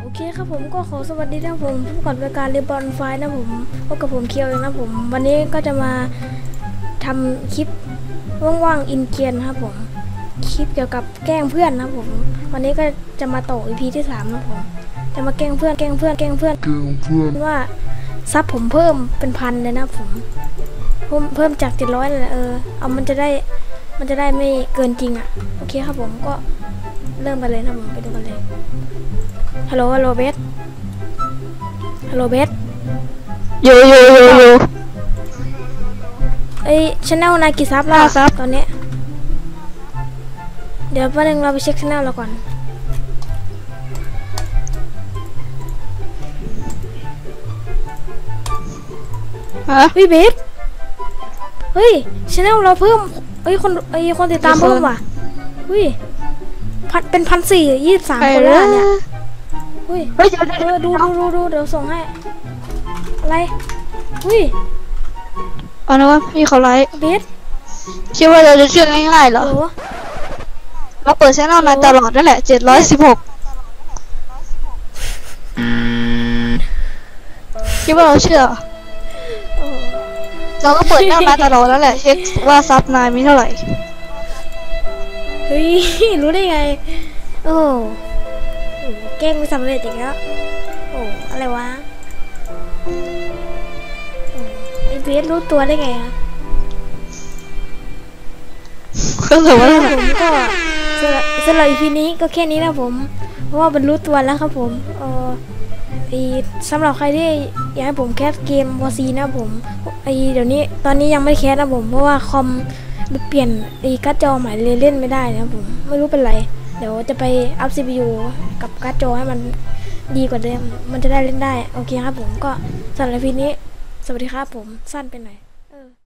โอเคครับผมก็ขอสวัสดีนะครับผมผู้ประกอบรายการเรบอนไฟนะผมพบกับผมเคียวเองนะผม วันนี้ก็จะมาทำคลิปว่างๆอินเกียนครับผมคลิปเกี่ยวกับแกล้งเพื่อนนะครับผม วันนี้ก็จะมาต่อ EP ที่สามนะผมจะมาแกล้งเพื่อนแกล้งเพื่อนแกล้งเพื่อนแกล้งเพื่อนว่าซับผมเพิ่มเป็นพันเลยนะผมเพิ่มเพิ่มจากเจ็ดร้อยเลยนะเออเอามันจะได้มันจะได้ไม่เกินจริงอะ่ะโอเคครับผมก็เริ่มกันเลยนะผมไปดูกันเลย ฮัลโหลฮัลโหลเบสฮัลโหลเบสอยู่อยู่อยู่อยู่เอ้ยชแนลนายกี่ซับแล้วห้าซับตอนเนี้ยเดี๋ยวแป๊บนึงเราไปเช็คชแนลเราก่อนฮะเฮ้ยเบสเฮ้ยชแนลเราเพิ่มเฮ้ยคนเฮ้ยคนติดตามกี่คนเพิ่มว่ะเฮ้ยพันเป็นพันสี่ยี่สิบสามไปคนแล้แล้ววเนี่ย เฮ้ยเฮ้ยเดี๋ยวเอเดี๋ยวอดูดูดูดูเดี๋ยวส่งให้ อะไรเฮ้ยเอานะว่าพี่เขาไลฟ์เบสคิดว่าเราจะเชื่อง่ายๆเหรอ โอ้โหเราเปิดช่องมาตลอดนั่นแหละเจ็ดร้อยสิบหกคิดว่าเราเชื่อ โอ้โหเราก็เปิดหน้ามาตลอดแล้วแหละ เช็คว่าซับนายมีเท่าไหร่ เฮ้ย รู้ได้ไง โอ้โหโอ้โห แกล้งไม่สำเร็จอีกแล้วโอ้อะไรวะโอ้ไอเบสรู้ตัวได้ไงอะก็ถือว่าครับผมก็สำหรับสำหรับอีพีนี้ก็แค่นี้นะผม เพราะว่าบรรลุตัวแล้วครับผมเออไอสำหรับใครที่อยากให้ผมแคสเกมวอซีนะผมไอเดี๋ยวนี้ตอนนี้ยังไม่แคสนะผมเพราะว่าคอมเปลี่ยนไอการ์ดจอใหม่เลยเล่นไม่ได้นะผมไม่รู้เป็นไร เดี๋ยวจะไปอัพ CPU กับการ์ดจอให้มันดีกว่าเดิม มันจะได้เล่นได้ โอเคครับผมก็สำหรับอีพีนี้ สวัสดีครับผมสั้นไปหน่อย